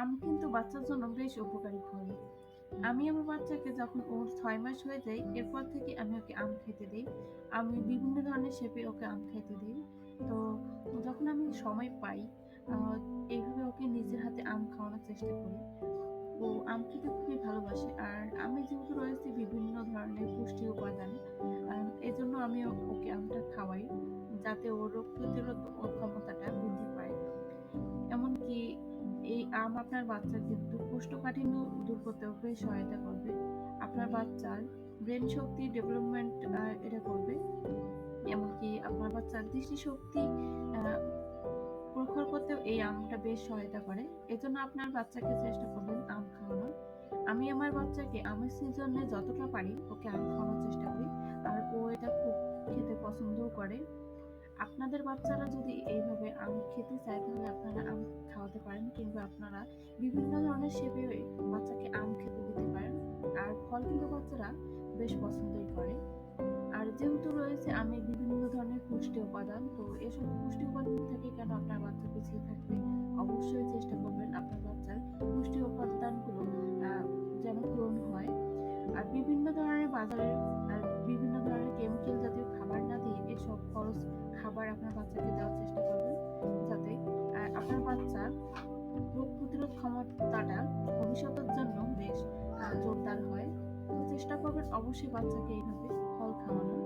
আম কিন্তু বাচ্চার জন্য বেশ উপকারী ফল আমি আমার বাচ্চাকে যখন ওর ছয় মাস হয়ে যায়, এরপর থেকে আমি ওকে আম খেতে দিই। আমি বিভিন্ন ধরনের শেপে ওকে আম খেতে দিই। তো যখন আমি সময় পাই এইভাবে ওকে নিজের হাতে আম খাওয়ানোর চেষ্টা করি। ও আম খেতে খুবই ভালোবাসে। আর আমি যেহেতু রয়েছে বিভিন্ন ধরনের পুষ্টি উপাদান এজন্য আমি ওকে আমটা খাওয়াই। যাতে ওর রোগ প্রতিরোধ ক্ষমতাটা বৃদ্ধি আম আপনার বাচ্চার কিন্তু কোষ্ঠকাঠিন্য দূর করতেও বেশ সহায়তা করবে। আপনার বাচ্চার ব্রেন শক্তি ডেভেলপমেন্ট এটা করবে। এমনকি আপনার বাচ্চার দৃষ্টিশক্তি প্রখর করতেও এই আমটা বেশ সহায়তা করে। এজন্য আপনার বাচ্চাকে চেষ্টা করবেন আম খাওয়ানোর। আমি আমার বাচ্চাকে আমের সিজনে যতটা পারি ওকে আম খাওয়ানোর চেষ্টা করি। আর ও এটা খুব খেতে পছন্দও করে। আপনাদের বাচ্চারা যদি এইভাবে আম খেতে চায়, তাহলে আপনারা আম খাওয়াতে কিংবা আপনারা বিভিন্ন ধরনের শেপে বাচ্চাকে আম খেতে দিতে পারেন। আর ফল কিন্তু বাচ্চারা বেশ পছন্দই করে। আর যেহেতু রয়েছে আমি বিভিন্ন ধরনের পুষ্টি উপাদান, তো এসব পুষ্টি উপাদান থেকে কেন আপনার বাচ্চা পিছিয়ে থাকবে? অবশ্যই চেষ্টা করবেন আপনার বাচ্চার পুষ্টি উপাদানগুলো যেন পূরণ হয়। আর বিভিন্ন ধরনের বাজারের, আর বিভিন্ন ধরনের কেমিক্যাল জাতীয় খাবার না দিয়ে এসব খরচ খাবার আপনার বাচ্চাকে দেওয়ার চেষ্টা করবেন। ক্ষমতাটা ভবিষ্যতের জন্য বেশ জোরদার হয়। চেষ্টা করবেন অবশ্যই বাচ্চাকে এইভাবে ফল খাওয়ানো